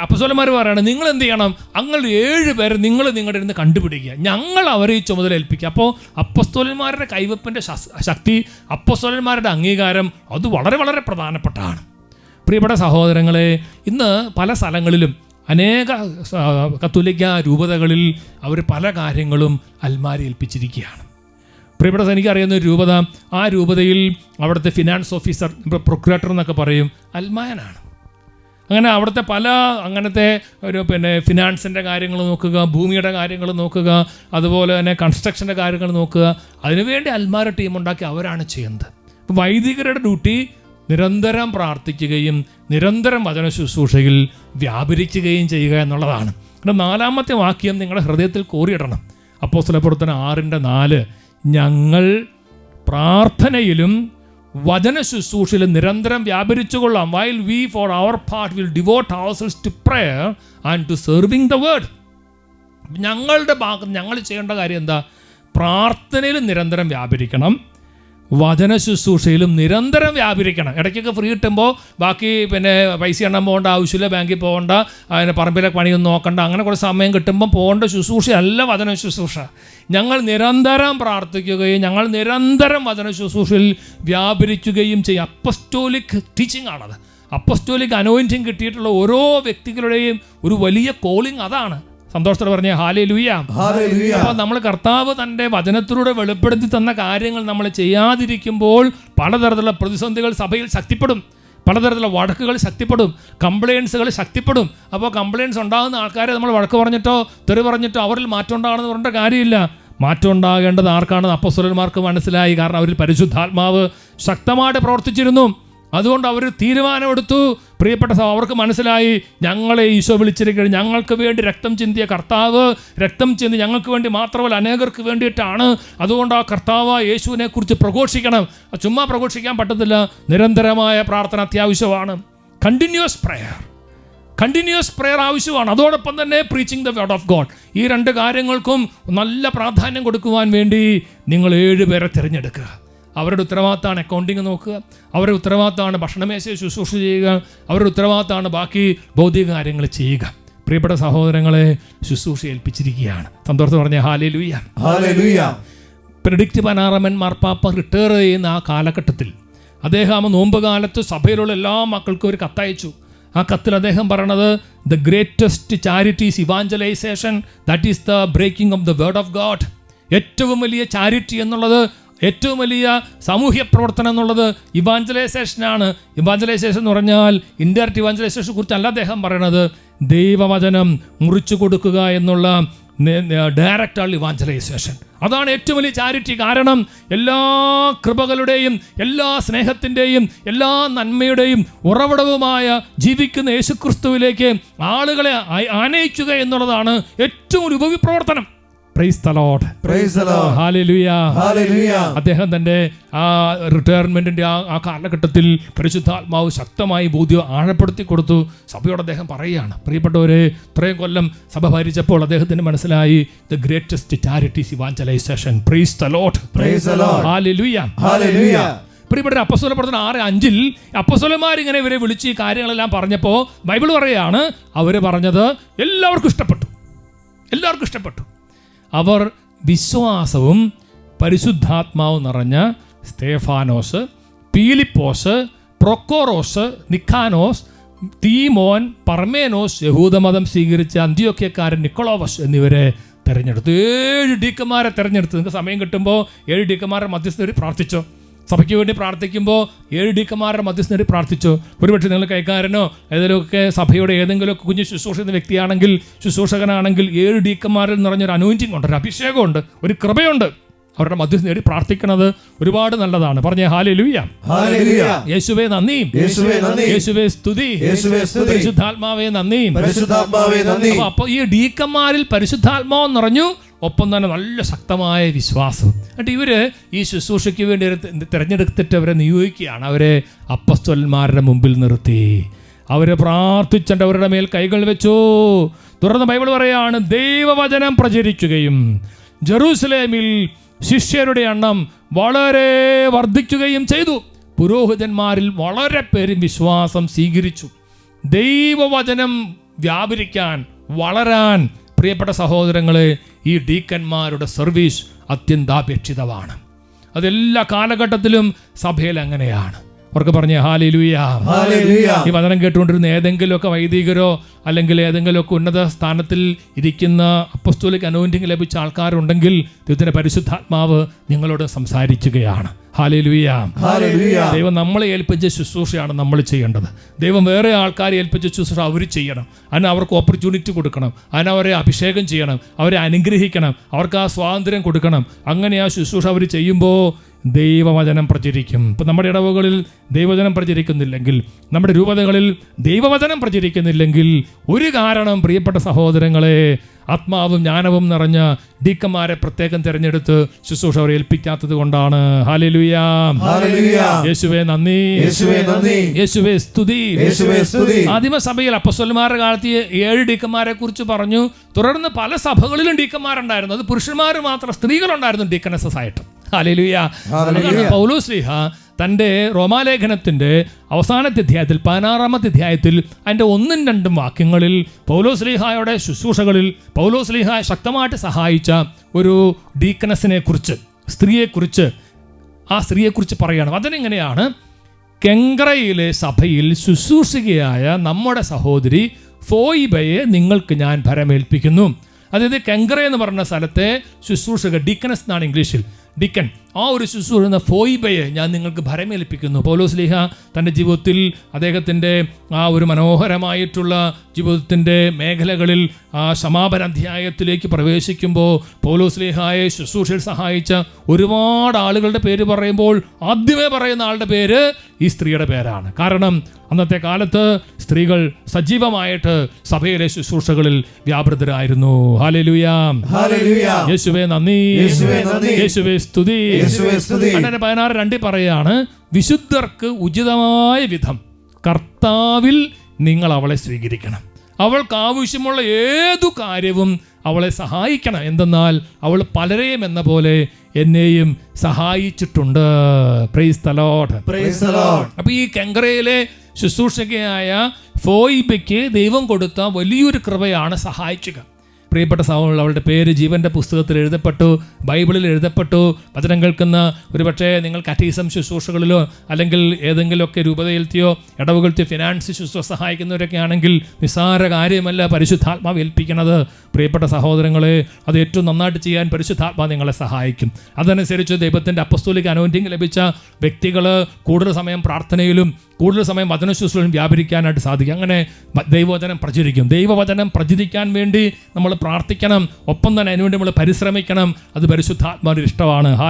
അപ്പസോലന്മാർ പറയുകയാണ് നിങ്ങൾ എന്ത് ചെയ്യണം അങ്ങനെ ഏഴ് പേരെ നിങ്ങൾ നിങ്ങളുടെ ഇരുന്ന് കണ്ടുപിടിക്കുക. ഞങ്ങൾ അവരെ ഈ ചുമതല ഏൽപ്പിക്കുക അപ്പോൾ അപ്പസ്തോലന്മാരുടെ കൈവപ്പിന്റെ ശക്തി അപ്പസ്തോലന്മാരുടെ അംഗീകാരം അത് വളരെ വളരെ പ്രധാനപ്പെട്ടതാണ്. പ്രിയപ്പെട്ട സഹോദരങ്ങളെ ഇന്ന് പല സ്ഥലങ്ങളിലും അനേക കത്തോലിക്ക രൂപതകളിൽ അവർ പല കാര്യങ്ങളും അൽമാരി ഏൽപ്പിച്ചിരിക്കുകയാണ്. പ്രിയപ്പെട്ട എനിക്കറിയുന്ന ഒരു രൂപത ആ രൂപതയിൽ അവിടുത്തെ ഫിനാൻസ് ഓഫീസർ പ്രൊക്യുറേറ്റർ എന്നൊക്കെ പറയും അൽമായനാണ്. അങ്ങനെ അവിടുത്തെ പല അങ്ങനത്തെ ഒരു പിന്നെ ഫിനാൻസിന്റെ കാര്യങ്ങൾ നോക്കുക ഭൂമിയുടെ കാര്യങ്ങൾ നോക്കുക അതുപോലെ തന്നെ കൺസ്ട്രക്ഷന്റെ കാര്യങ്ങൾ നോക്കുക അതിനുവേണ്ടി അൽമാര ടീം ഉണ്ടാക്കി അവരാണ് ചെയ്യുന്നത്. വൈദികരുടെ ഡ്യൂട്ടി നിരന്തരം പ്രാർത്ഥിക്കുകയും നിരന്തരം വചന ശുശ്രൂഷയിൽ വ്യാപരിക്കുകയും ചെയ്യുക എന്നുള്ളതാണ്. ഇവിടെ നാലാമത്തെ വാക്യം നിങ്ങളുടെ ഹൃദയത്തിൽ കോറിയിടണം അപ്പോൾ സ്ഥലപ്പുറത്തിന് ആറിന്റെ നാല് ഞങ്ങൾ പ്രാർത്ഥനയിലും വചന ശുശ്രൂഷയിലും നിരന്തരം വ്യാപരിച്ചു വ്യാപരിച്ചുകൊള്ളാം. While we for our part will devote our to prayer and to serving the word ഞങ്ങളുടെ ഭാഗത്ത് ഞങ്ങൾ ചെയ്യേണ്ട കാര്യം എന്താ? പ്രാർത്ഥനയിൽ നിരന്തരം വ്യാപരിക്കണം. വചന ശുശ്രൂഷയിലും നിരന്തരം വ്യാപരിക്കണം. ഇടയ്ക്കൊക്കെ ഫ്രീ കിട്ടുമ്പോൾ ബാക്കി പിന്നെ പൈസ എണ്ണം പോകേണ്ട ആവശ്യമില്ല ബാങ്കിൽ പോകേണ്ട അതിന് പറമ്പിലെ പണിയൊന്നും നോക്കണ്ട അങ്ങനെ കുറേ സമയം കിട്ടുമ്പോൾ പോകേണ്ട ശുശ്രൂഷയല്ല വചന ശുശ്രൂഷ. ഞങ്ങൾ നിരന്തരം പ്രാർത്ഥിക്കുകയും ഞങ്ങൾ നിരന്തരം വചന ശുശ്രൂഷയിൽ വ്യാപരിക്കുകയും ചെയ്യും. അപ്പസ്റ്റോലിക് ടീച്ചിങ് ആണത്. അപ്പസ്റ്റോലിക് അനോയിന്റിങ് കിട്ടിയിട്ടുള്ള ഓരോ വ്യക്തികളുടെയും ഒരു വലിയ കോളിംഗ് അതാണ്. സന്തോഷത്തോടെ പറഞ്ഞ ഹാലേ ലൂയ അപ്പൊ അപ്പോൾ നമ്മൾ കർത്താവ് തന്റെ വചനത്തിലൂടെ വെളിപ്പെടുത്തി തന്ന കാര്യങ്ങൾ നമ്മൾ ചെയ്യാതിരിക്കുമ്പോൾ പലതരത്തിലുള്ള പ്രതിസന്ധികൾ സഭയിൽ ശക്തിപ്പെടും. പലതരത്തിലുള്ള വഴക്കുകൾ ശക്തിപ്പെടും. കംപ്ലയിൻസുകൾ ശക്തിപ്പെടും. അപ്പോൾ കംപ്ലയിൻസ് ഉണ്ടാകുന്ന ആൾക്കാരെ നമ്മൾ വഴക്ക് പറഞ്ഞിട്ടോ തെറി പറഞ്ഞിട്ടോ അവരിൽ മാറ്റം ഉണ്ടാകണമെന്ന് പറഞ്ഞിട്ട് കാര്യമില്ല. മാറ്റം ഉണ്ടാകേണ്ടത് ആർക്കാണ് അപ്പസ്വലന്മാർക്ക് മനസ്സിലായി. കാരണം അവരിൽ പരിശുദ്ധാത്മാവ് ശക്തമായിട്ട് പ്രവർത്തിച്ചിരുന്നു. അതുകൊണ്ട് അവർ തീരുമാനമെടുത്തു. പ്രിയപ്പെട്ട അവർക്ക് മനസ്സിലായി ഞങ്ങളെ ഈശോ വിളിച്ചിരിക്കുന്നത് ഞങ്ങൾക്ക് വേണ്ടി രക്തം ചിന്തിയ കർത്താവ് രക്തം ചിന്തി ഞങ്ങൾക്ക് വേണ്ടി മാത്രമല്ല അനേകർക്ക് വേണ്ടിയിട്ടാണ്. അതുകൊണ്ട് ആ കർത്താവ് യേശുവിനെ കുറിച്ച് പ്രഘോഷിക്കണം. ചുമ്മാ പ്രഘോഷിക്കാൻ പറ്റത്തില്ല നിരന്തരമായ പ്രാർത്ഥന അത്യാവശ്യമാണ്. കണ്ടിന്യൂസ് പ്രയർ കണ്ടിന്യൂസ് പ്രെയർ ആവശ്യമാണ്. അതോടൊപ്പം തന്നെ preaching the word of God ഈ രണ്ട് കാര്യങ്ങൾക്കും നല്ല പ്രാധാന്യം കൊടുക്കുവാൻ വേണ്ടി നിങ്ങൾ ഏഴ് പേരെ തിരഞ്ഞെടുക്കുക. അവരുടെ ഉത്തരവാദിത്തമാണ് അക്കൗണ്ടിങ് നോക്കുക. അവരുടെ ഉത്തരവാദിത്തമാണ് ഭക്ഷണമേശയെ ശുശ്രൂഷ ചെയ്യുക. അവരുടെ ഉത്തരവാദിത്തമാണ് ബാക്കി ഭൗതിക കാര്യങ്ങൾ ചെയ്യുക. പ്രിയപ്പെട്ട സഹോദരങ്ങളെ ശുശ്രൂഷ ഏൽപ്പിച്ചിരിക്കുകയാണ്. സന്തോഷത്തോടെ പറഞ്ഞ ഹാലേ ലൂയ ഹാലേ ലൂയ പ്രെഡിക്റ്റ് പനാറമൻ മാർപ്പാപ്പ റിട്ടയർ ചെയ്യുന്ന ആ കാലഘട്ടത്തിൽ അദ്ദേഹം ആ നോമ്പ് കാലത്ത് സഭയിലുള്ള എല്ലാ മക്കൾക്കും ഒരു കത്തയച്ചു. ആ കത്തിൽ അദ്ദേഹം പറയണത് the greatest charities evangelisation that is the breaking of the word of God ഏറ്റവും വലിയ ചാരിറ്റി എന്നുള്ളത് ഏറ്റവും വലിയ സാമൂഹ്യ പ്രവർത്തനം എന്നുള്ളത് ഇവാഞ്ചലൈസേഷനാണ് ഇവാഞ്ചലൈസേഷൻ എന്ന് പറഞ്ഞാൽ ഇൻഡയറക്റ്റ് ഇവാഞ്ചലൈസേഷനെ കുറിച്ചല്ല അദ്ദേഹം പറയണത്. ദൈവവചനം മുറിച്ചു കൊടുക്കുക എന്നുള്ള ഡയറക്റ്റ് ആൾ ഇവാഞ്ചലൈസേഷൻ അതാണ് ഏറ്റവും വലിയ ചാരിറ്റി കാരണം എല്ലാ കൃപകളുടെയും എല്ലാ സ്നേഹത്തിന്റെയും എല്ലാ നന്മയുടെയും ഉറവിടവുമായ ജീവിക്കുന്ന യേശുക്രിസ്തുവിലേക്ക് ആളുകളെ ആനയിക്കുക എന്നുള്ളതാണ് ഏറ്റവും ഒരു ഉപവിപ്രവർത്തനം. അദ്ദേഹം തന്റെ ആ റിട്ടയർമെന്റിന്റെ ആ ആ കാലഘട്ടത്തിൽ പരിശുദ്ധാത്മാവ് ശക്തമായി ബോധ്യം ആഴപ്പെടുത്തി കൊടുത്തു. സഭയോട് അദ്ദേഹം പറയുകയാണ്. പ്രിയപ്പെട്ടവരെ ഇത്രയും കൊല്ലം സഭ ഭരിച്ചപ്പോൾ അദ്ദേഹത്തിന് മനസ്സിലായി the greatest charity evangelisation praise the Lord. പ്രിയപ്പെട്ട അപ്പസ്വല പ്രവർത്തനം ആറ് അഞ്ചിൽ അപ്പസ്വലന്മാർ ഇങ്ങനെ ഇവരെ വിളിച്ച് ഈ കാര്യങ്ങളെല്ലാം പറഞ്ഞപ്പോൾ ബൈബിൾ പറയുകയാണ് അവർ പറഞ്ഞത് എല്ലാവർക്കും ഇഷ്ടപ്പെട്ടു. എല്ലാവർക്കും ഇഷ്ടപ്പെട്ടു. അവർ വിശ്വാസവും പരിശുദ്ധാത്മാവും നിറഞ്ഞ സ്തേഫാനോസ് പീലിപ്പോസ് പ്രൊക്കോറോസ് നിക്കാനോസ് തീമോൻ പർമേനോസ് യഹൂദമതം സ്വീകരിച്ച അന്ത്യോക്യക്കാരൻ നിക്കോളോവസ് എന്നിവരെ തെരഞ്ഞെടുത്തു. ഏഴ് ഡീക്കന്മാരെ തെരഞ്ഞെടുത്തു. നിങ്ങൾക്ക് സമയം കിട്ടുമ്പോൾ ഏഴ് ഡീക്കന്മാരുടെ മധ്യസ്ഥരി പ്രാർത്ഥിച്ചോ. സഭയ്ക്ക് വേണ്ടി പ്രാർത്ഥിക്കുമ്പോൾ ഏഴ് ഡീക്കന്മാരുടെ മധ്യസ്ഥര് പ്രാർത്ഥിച്ചു. ഒരുപക്ഷെ നിങ്ങൾ കൈക്കാരനോ ഏതെങ്കിലുമൊക്കെ സഭയുടെ ഏതെങ്കിലുമൊക്കെ കുഞ്ഞ് ശുശ്രൂഷിക്കുന്ന വ്യക്തിയാണെങ്കിൽ ശുശ്രൂഷകനാണെങ്കിൽ ഏഴ് ഡീക്കന്മാരിൽ നിറഞ്ഞൊരു അനുവഞ്ചിങ് ഉണ്ട് ഒരു അഭിഷേകമുണ്ട് ഒരു കൃപയുണ്ട്. അവരുടെ മധ്യസ്ഥ നേടി പ്രാർത്ഥിക്കുന്നത് ഒരുപാട് നല്ലതാണ്. പറഞ്ഞ ഹാലേ ലുയ്യ ഹല്ലേലൂയ. യേശുവേ നന്ദി. യേശുവേ സ്തുതി. പരിശുദ്ധാത്മാവേ നന്ദി. അപ്പൊ അപ്പൊ ഈ ഡീക്കന്മാരിൽ പരിശുദ്ധാത്മാവ് നിറഞ്ഞു ഒപ്പം തന്നെ നല്ല ശക്തമായ വിശ്വാസം. എന്നിട്ട് ഇവർ ഈ ശുശ്രൂഷയ്ക്ക് വേണ്ടി തിരഞ്ഞെടുത്തിട്ട് അവരെ നിയോഗിക്കുകയാണ്. അവരെ അപ്പസ്തോലന്മാരുടെ മുമ്പിൽ നിർത്തി. അവരെ പ്രാർത്ഥിച്ചിട്ട് അവരുടെ മേൽ കൈകൾ വെച്ചു. തുടർന്ന് ബൈബിൾ പറയാണ് ദൈവവചനം പ്രചരിക്കുകയും ജെറൂസലേമിൽ ശിഷ്യരുടെ എണ്ണം വളരെ വർദ്ധിക്കുകയും ചെയ്തു. പുരോഹിതന്മാരിൽ വളരെ പേരും വിശ്വാസം സ്വീകരിച്ചു. ദൈവവചനം വ്യാപരിക്കാൻ വളരാൻ പ്രിയപ്പെട്ട സഹോദരങ്ങളെ ഈ ഡീക്കന്മാരുടെ സർവീസ് അത്യന്താപേക്ഷിതമാണ്. അതെല്ലാ കാലഘട്ടത്തിലും സഭയിൽ അങ്ങനെയാണ്. അവർക്ക് പറഞ്ഞ ഹാലിലുയ. ഈ വചനം കേട്ടുകൊണ്ടിരുന്ന ഏതെങ്കിലുമൊക്കെ വൈദികരോ അല്ലെങ്കിൽ ഏതെങ്കിലുമൊക്കെ ഉന്നത സ്ഥാനത്തിൽ ഇരിക്കുന്ന അപ്പസ്തോലിക് അനോയിന്റിങ് ലഭിച്ച ആൾക്കാരുണ്ടെങ്കിൽ ദൈവത്തിന്റെ പരിശുദ്ധാത്മാവ് നിങ്ങളോട് സംസാരിക്കുകയാണ്. ഹാലേലുയ ദൈവം നമ്മളെ ഏൽപ്പിച്ച ശുശ്രൂഷയാണ് നമ്മൾ ചെയ്യേണ്ടത്. ദൈവം വേറെ ആൾക്കാരെ ഏൽപ്പിച്ച ശുശ്രൂഷ അവർ ചെയ്യണം. അതിന് അവർക്ക് ഓപ്പർച്യൂണിറ്റി കൊടുക്കണം. അതിന് അവരെ അഭിഷേകം ചെയ്യണം. അവരെ അനുഗ്രഹിക്കണം. അവർക്ക് ആ സ്വാതന്ത്ര്യം കൊടുക്കണം. അങ്ങനെ ആ ശുശ്രൂഷ അവർ ചെയ്യുമ്പോൾ ദൈവവചനം പ്രചരിക്കും. ഇപ്പം നമ്മുടെ ഇടവുകളിൽ ദൈവവചനം പ്രചരിക്കുന്നില്ലെങ്കിൽ നമ്മുടെ രൂപതകളിൽ ദൈവവചനം പ്രചരിക്കുന്നില്ലെങ്കിൽ ഒരു കാരണം പ്രിയപ്പെട്ട സഹോദരങ്ങളെ ആത്മാവും ജ്ഞാനവും നിറഞ്ഞ ഡീക്കന്മാരെ പ്രത്യേകം തിരഞ്ഞെടുത്ത് ശുശ്രൂഷ അവരെ ഏൽപ്പിക്കാത്തത് കൊണ്ടാണ്. ആദിമ സഭയിൽ യേശുവേ നന്ദി. യേശുവേ സ്തുതി. ആദിമസഭയിൽ അപ്പസ്വലന്മാരുടെ കാലത്ത് ഏഴ് ഡീക്കന്മാരെ കുറിച്ച് പറഞ്ഞു. തുടർന്ന് പല സഭകളിലും ഡീക്കന്മാരുണ്ടായിരുന്നു. അത് പുരുഷന്മാർ മാത്രം സ്ത്രീകളുണ്ടായിരുന്നു ഡീക്കനസസ് ആയിട്ട് ഹാലേലുയ പൗലോസ്ലിഹ തന്റെ റോമാലേഖനത്തിന്റെ അവസാനത്തെ അധ്യായത്തിൽ പതിനാറാമത്തെ അധ്യായത്തിൽ അതിന്റെ ഒന്നും രണ്ടും വാക്യങ്ങളിൽ പൗലോസ്ലിഹായുടെ ശുശ്രൂഷകളിൽ പൗലോസ്ലിഹായ ശക്തമായിട്ട് സഹായിച്ച ഒരു ഡീക്കനസിനെ കുറിച്ച് സ്ത്രീയെക്കുറിച്ച് ആ സ്ത്രീയെക്കുറിച്ച് പറയണം. അതിനെങ്ങനെയാണ് കെങ്ക്രയിലെ സഭയിൽ ശുശ്രൂഷികയായ നമ്മുടെ സഹോദരി ഫോയിബയെ നിങ്ങൾക്ക് ഞാൻ ഭരമേൽപ്പിക്കുന്നു. അതായത് കെങ്ക്ര എന്ന് പറഞ്ഞ സ്ഥലത്തെ ശുശ്രൂഷക ഡീക്കനസ് എന്നാണ് ഇംഗ്ലീഷിൽ. ഡിക്കൻ ആ ഒരു ശുശ്രൂഷ എന്ന ഫോയിബയെ ഞാൻ നിങ്ങൾക്ക് ഭരമേൽപ്പിക്കുന്നു. പൗലോസ് ലീഹ തന്റെ ജീവിതത്തിൽ അദ്ദേഹത്തിന്റെ ആ ഒരു മനോഹരമായിട്ടുള്ള ജീവിതത്തിന്റെ മേഖലകളിൽ ആ സമാപന അധ്യായത്തിലേക്ക് പ്രവേശിക്കുമ്പോൾ പൗലോസ് ലീഹായെ ശുശ്രൂഷയിൽ സഹായിച്ച ഒരുപാട് ആളുകളുടെ പേര് പറയുമ്പോൾ ആദ്യമേ പറയുന്ന ആളുടെ പേര് ഈ സ്ത്രീയുടെ പേരാണ്. കാരണം അന്നത്തെ കാലത്ത് സ്ത്രീകൾ സജീവമായിട്ട് സഭയിലെ ശുശ്രൂഷകളിൽ വ്യാപൃതരായിരുന്നു. യേശുവേ നന്ദി. യേശുവേ സ്തുതി. അങ്ങനെ പതിനാറ് രണ്ടിൽ പറയാണ് വിശുദ്ധർക്ക് ഉചിതമായ വിധം കർത്താവിൽ നിങ്ങൾ അവളെ സ്വീകരിക്കണം. അവൾക്ക് ആവശ്യമുള്ള ഏതു കാര്യവും അവളെ സഹായിക്കണം. എന്തെന്നാൽ അവൾ പലരെയും എന്ന പോലെ എന്നെയും സഹായിച്ചിട്ടുണ്ട്. പ്രൈസ് തലോട്ട് അപ്പോൾ ഈ കെങ്കറയിലെ ശുശ്രൂഷകയായ ഫോയിബയ്ക്ക് ദൈവം കൊടുത്ത വലിയൊരു കൃപയാണ് സഹായിക്കുക പ്രിയപ്പെട്ട സഹോദരങ്ങൾ അവളുടെ പേര് ജീവന്റെ പുസ്തകത്തിൽ എഴുതപ്പെട്ടു ബൈബിളിൽ എഴുതപ്പെട്ടു. വചനം കേൾക്കുന്ന ഒരുപക്ഷെ നിങ്ങൾ കറ്റീസം ശുശ്രൂഷകളിലോ അല്ലെങ്കിൽ ഏതെങ്കിലുമൊക്കെ രൂപതയിലത്തെയോ ഇടവുകളത്തെയോ ഫിനാൻസ് ശുശ്രൂഷ സഹായിക്കുന്നവരൊക്കെ ആണെങ്കിൽ നിസ്സാര കാര്യമല്ല പരിശുദ്ധാത്മാവ് ഏൽപ്പിക്കുന്നത്. പ്രിയപ്പെട്ട സഹോദരങ്ങളെ അത് ഏറ്റവും നന്നായിട്ട് ചെയ്യാൻ പരിശുദ്ധാത്മാവ് നിങ്ങളെ സഹായിക്കും. അതനുസരിച്ച് ദൈവത്തിന്റെ അപ്പസ്തോലിക് അനോന്റിങ് ലഭിച്ച വ്യക്തികൾ കൂടുതൽ സമയം പ്രാർത്ഥനയിലും കൂടുതൽ സമയം വചന ശുശ്രൂഷയിലും വ്യാപരിക്കാനായിട്ട് സാധിക്കും. അങ്ങനെ ദൈവവചനം പ്രചരിക്കും. ദൈവവചനം പ്രചരിക്കാൻ വേണ്ടി നമ്മൾ പ്രാർത്ഥിക്കണം. ഒപ്പം തന്നെ അതിനുവേണ്ടി നമ്മൾ പരിശ്രമിക്കണം. അത് പരിശുദ്ധാത്മാവിന്റെ ഇഷ്ടമാണ്.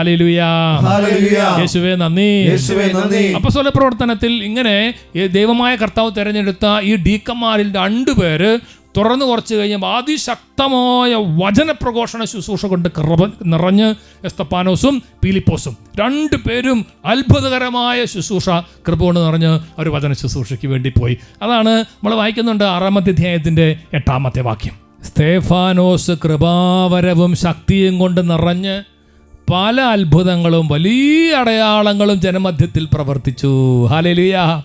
യേശുവേ നന്ദി. അപ്പസ്വല പ്രവർത്തനത്തിൽ ഇങ്ങനെ ദൈവമായ കർത്താവ് തിരഞ്ഞെടുത്ത ഈ ഡീക്കന്മാരിൽ രണ്ടുപേര് തുറന്നു കുറച്ച് കഴിഞ്ഞപ്പോൾ അതിശക്തമായ വചനപ്രഘോഷണ ശുശ്രൂഷ കൊണ്ട് കൃപ നിറഞ്ഞ് എസ്തപ്പാനോസും പീലിപ്പോസും രണ്ടു പേരും അത്ഭുതകരമായ ശുശ്രൂഷ കൃപ കൊണ്ട് നിറഞ്ഞ് ഒരു വചന ശുശ്രൂഷയ്ക്ക് വേണ്ടി പോയി. അതാണ് നമ്മൾ വായിക്കുന്നുണ്ട് ആറാമത്തെ അധ്യായത്തിന്റെ എട്ടാമത്തെ വാക്യം. സ്തേഫാനോസ് കൃപാവരവും ശക്തിയും കൊണ്ട് നിറഞ്ഞ് പല അത്ഭുതങ്ങളും വലിയ അടയാളങ്ങളും ജനമധ്യത്തിൽ പ്രവർത്തിച്ചു. ഹാലലിയ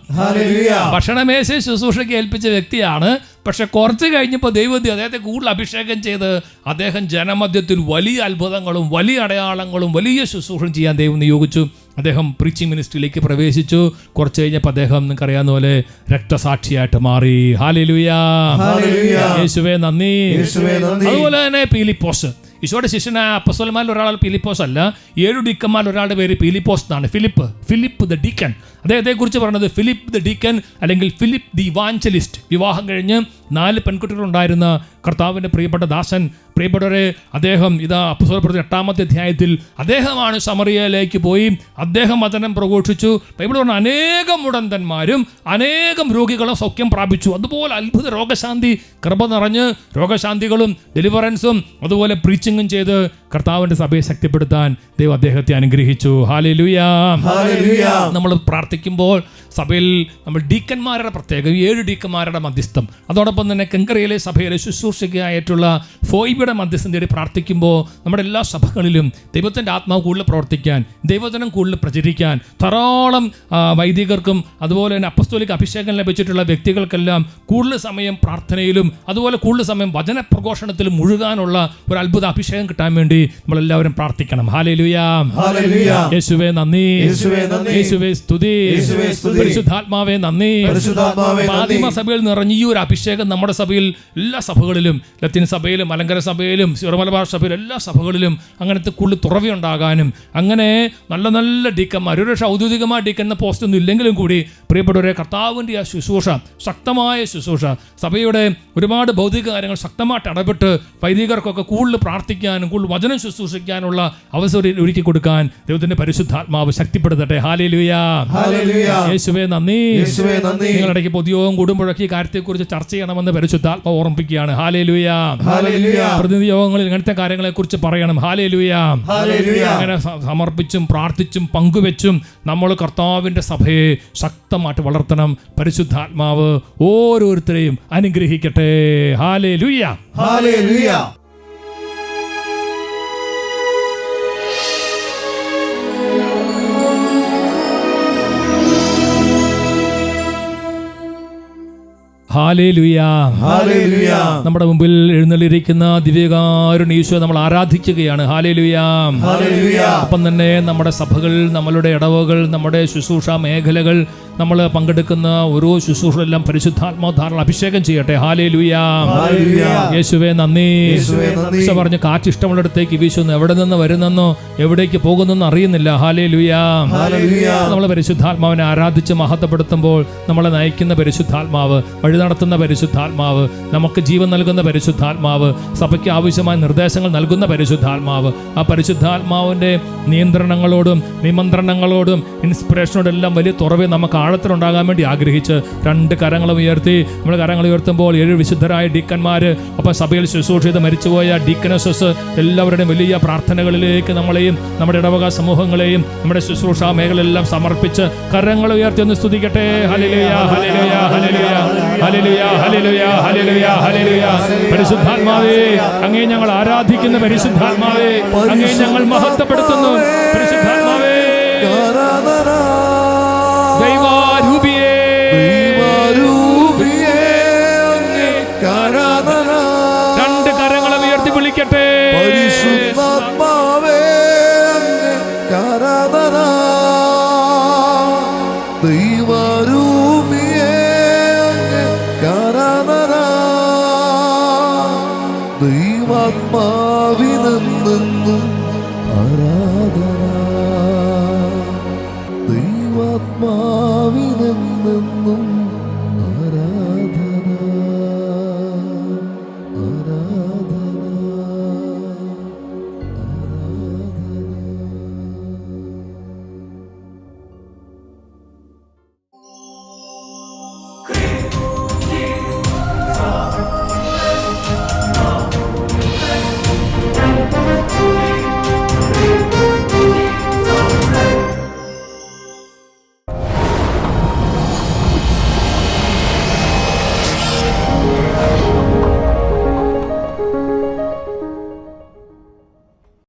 ഭക്ഷണമേശ ശുശ്രൂഷയ്ക്ക് ഏൽപ്പിച്ച വ്യക്തിയാണ്. പക്ഷെ കുറച്ച് കഴിഞ്ഞപ്പോൾ ദൈവത്തി അദ്ദേഹത്തെ കൂടുതൽ അഭിഷേകം ചെയ്ത് അദ്ദേഹം ജനമധ്യത്തിൽ വലിയ അത്ഭുതങ്ങളും വലിയ അടയാളങ്ങളും വലിയ ശുശ്രൂഷയും ചെയ്യാൻ ദൈവം നിയോഗിച്ചു. അദ്ദേഹം പ്രീച്ചിങ് മിനിസ്ട്രിയിലേക്ക് പ്രവേശിച്ചു. കുറച്ച് കഴിഞ്ഞപ്പോൾ അദ്ദേഹം നിങ്ങൾക്കറിയാവുന്ന പോലെ രക്തസാക്ഷിയായിട്ട് മാറി. യേശുവേ നന്ദി. അതുപോലെ തന്നെ പീലിപ്പോസ് ഈശോയുടെ ശിഷ്യനായ അപ്പസ്വലന്മാരിൽ ഒരാൾ പീലിപ്പോസ് അല്ല ഏഴു ഡീക്കന്മാരിൽ ഒരാളുടെ പേര് പീലിപ്പോസ് എന്നാണ്. Philip Philip the deacon. അദ്ദേഹത്തെക്കുറിച്ച് പറഞ്ഞത് ഫിലിപ്പ് ദി ഡീക്കൻ അല്ലെങ്കിൽ ഫിലിപ്പ് ദി വാഞ്ചലിസ്റ്റ് വിവാഹം കഴിഞ്ഞ് നാല് പെൺകുട്ടികളുണ്ടായിരുന്ന കർത്താവിന്റെ പ്രിയപ്പെട്ട ദാസൻ പ്രിയപ്പെട്ടവരെ അദ്ദേഹം ഇതാ അപ്പസ്വലപ്പെടുന്ന എട്ടാമത്തെ അധ്യായത്തിൽ അദ്ദേഹമാണ് സമറിയയിലേക്ക് പോയി അദ്ദേഹം വചനം പ്രഘോഷിച്ചു. ബൈബിൾ പറഞ്ഞ അനേകം മുടന്തന്മാരും അനേകം രോഗികളും സൗഖ്യം പ്രാപിച്ചു. അതുപോലെ അത്ഭുത രോഗശാന്തി കൃപ നിറഞ്ഞ് രോഗശാന്തികളും ഡെലിവറൻസും അതുപോലെ പ്രീച്ചിങ്ങും ചെയ്ത് കർത്താവിന്റെ സഭയെ ശക്തിപ്പെടുത്താൻ ദൈവം അദ്ദേഹത്തെ അനുഗ്രഹിച്ചു. ഹാലേ ലുയാ നമ്മൾ പ്രാർത്ഥിക്കുമ്പോൾ സഭയിൽ നമ്മൾ ഡീക്കന്മാരുടെ പ്രത്യേകം ഏഴ് ഡീക്കന്മാരുടെ മധ്യസ്ഥം. അതോടൊപ്പം തന്നെ കെങ്കറയിലെ സഭയിലെ ശുശ്രൂഷയ്ക്കായിട്ടുള്ള ഫോയിബിയുടെ മധ്യസ്ഥം തേടി പ്രാർത്ഥിക്കുമ്പോൾ നമ്മുടെ എല്ലാ സഭകളിലും ദൈവത്തിന്റെ ആത്മാവ് കൂടുതൽ പ്രവർത്തിക്കാൻ ദൈവജനം കൂടുതൽ പ്രചരിക്കാൻ ധാരാളം വൈദികർക്കും അതുപോലെ തന്നെ അപ്പസ്തോലിക്ക് അഭിഷേകം ലഭിച്ചിട്ടുള്ള വ്യക്തികൾക്കെല്ലാം കൂടുതൽ സമയം പ്രാർത്ഥനയിലും അതുപോലെ കൂടുതൽ സമയം വചന പ്രഘോഷണത്തിലും മുഴുകാനുള്ള ഒരു അത്ഭുത അഭിഷേകം കിട്ടാൻ വേണ്ടി നമ്മളെല്ലാവരും പ്രാർത്ഥിക്കണം. ഹാലേ ലുയാം യേശുവേ നന്ദി. യേശുവേ നന്ദി. യേശുവേ സ്തുതി. യേശുവേ സ്തുതി. പരിശുദ്ധാത്മാവേ നന്ദി. മാധ്യമ സഭയിൽ നിറഞ്ഞ ഈ ഒരു അഭിഷേകം നമ്മുടെ സഭയിൽ എല്ലാ സഭകളിലും ലത്തീൻ സഭയിലും അലങ്കര സഭയിലും സിറമലബാർ സഭയിലും എല്ലാ സഭകളിലും അങ്ങനത്തെ കൂടുതൽ തുറവിയുണ്ടാകാനും അങ്ങനെ നല്ല നല്ല ഡീക്കന്മാർ ഒരു പക്ഷേ ഔദ്യോഗികമായ ഡീക്കെന്ന പോസ്റ്റ് ഒന്നും ഇല്ലെങ്കിലും കൂടി പ്രിയപ്പെട്ടവരെ കർത്താവിന്റെ ആ ശുശ്രൂഷ ശക്തമായ ശുശ്രൂഷ സഭയുടെ ഒരുപാട് ഭൗതിക കാര്യങ്ങൾ ശക്തമായിട്ട് ഇടപെട്ട് വൈദികർക്കൊക്കെ കൂടുതൽ പ്രാർത്ഥിക്കാനും കൂടുതൽ വചനം ശുശ്രൂഷിക്കാനുള്ള അവസരം ഒരുക്കി കൊടുക്കാൻ ദൈവത്തിന്റെ പരിശുദ്ധാത്മാവ് ശക്തിപ്പെടുത്തട്ടെ ഹാലേ ഹല്ലേലൂയ. യേശുവേ നന്ദി. യേശുവേ നന്ദി. നിങ്ങളിടയ്ക്ക് പൊതുയോഗം കൂടുമ്പോഴൊക്കെ ഈ കാര്യത്തെക്കുറിച്ച് ചർച്ച ചെയ്യണമെന്ന് പരിശുദ്ധാത്മ ഓർമ്മിപ്പിക്കുകയാണ്. ഹാലേ ഹല്ലേലൂയ. പ്രതിനിധി യോഗങ്ങളിൽ ഇങ്ങനത്തെ കാര്യങ്ങളെ കുറിച്ച് പറയണം. ഹാലേ ഹല്ലേലൂയ. അങ്ങനെ സമർപ്പിച്ചും പ്രാർത്ഥിച്ചും പങ്കുവെച്ചും നമ്മൾ കർത്താവിന്റെ സഭയെ ശക്തമായിട്ട് വളർത്തണം. പരിശുദ്ധാത്മാവ് ഓരോരുത്തരെയും അനുഗ്രഹിക്കട്ടെ. ഹാലേ ലുയ്യ നമ്മുടെ മുമ്പിൽ എഴുന്നള്ളിരിക്കുന്ന ദിവ്യകാരുണീശോ നമ്മൾ ആരാധിക്കുകയാണ്. ഹാലേലുയാം. അപ്പം ഒപ്പം തന്നെ നമ്മുടെ സഭകൾ നമ്മളുടെ ഇടവകൾ നമ്മുടെ ശുശ്രൂഷ മേഖലകൾ നമ്മൾ പങ്കെടുക്കുന്ന ഓരോ ശുശ്രൂഷകളെല്ലാം പരിശുദ്ധാത്മാ ധാരണ അഭിഷേകം ചെയ്യട്ടെ. ഹാലേ ഹല്ലേലൂയ. യേശുവേ നന്ദി. പറഞ്ഞു കാറ്റ് ഇഷ്ടമുള്ളിടത്തേക്ക് വീശുന്നു. എവിടെ നിന്ന് വരുന്നെന്നോ എവിടേക്ക് പോകുന്നെന്നോ അറിയുന്നില്ല. ഹാലേ ലുയാ നമ്മൾ പരിശുദ്ധാത്മാവിനെ ആരാധിച്ച് മഹത്വപ്പെടുത്തുമ്പോൾ നമ്മളെ നയിക്കുന്ന പരിശുദ്ധാത്മാവ് വഴി നടത്തുന്ന പരിശുദ്ധാത്മാവ് നമുക്ക് ജീവൻ നൽകുന്ന പരിശുദ്ധാത്മാവ് സഭയ്ക്ക് ആവശ്യമായ നിർദ്ദേശങ്ങൾ നൽകുന്ന പരിശുദ്ധാത്മാവ് ആ പരിശുദ്ധാത്മാവിന്റെ നിയന്ത്രണങ്ങളോടും നിമന്ത്രണങ്ങളോടും ഇൻസ്പിറേഷനോടും എല്ലാം വലിയ തുറവേ നമുക്ക് ആഴത്തിലുണ്ടാകാൻ വേണ്ടി ആഗ്രഹിച്ച് രണ്ട് കരങ്ങളും ഉയർത്തി. നമ്മൾ കരങ്ങൾ ഉയർത്തുമ്പോൾ ഏഴ് വിശുദ്ധരായ ഡീക്കന്മാർ അപ്പം സഭയിൽ ശുശ്രൂഷ ചെയ്ത് മരിച്ചുപോയ ഡീക്കനസസ് എല്ലാവരുടെയും വലിയ പ്രാർത്ഥനകളിലേക്ക് നമ്മളെയും നമ്മുടെ ഇടവക സമൂഹങ്ങളെയും നമ്മുടെ ശുശ്രൂഷ മേഖലയെല്ലാം സമർപ്പിച്ച് കരങ്ങൾ ഉയർത്തി ഒന്ന് സ്തുതിക്കട്ടെ. പരിശുദ്ധാത്മാവേ അങ്ങേ ഞങ്ങൾ ആരാധിക്കുന്ന പരിശുദ്ധാത്മാവേ അങ്ങേ ഞങ്ങൾ മഹത്വപ്പെടുത്തുന്നു. ദൈവരൂപിയേ അങ്ങേക്ക്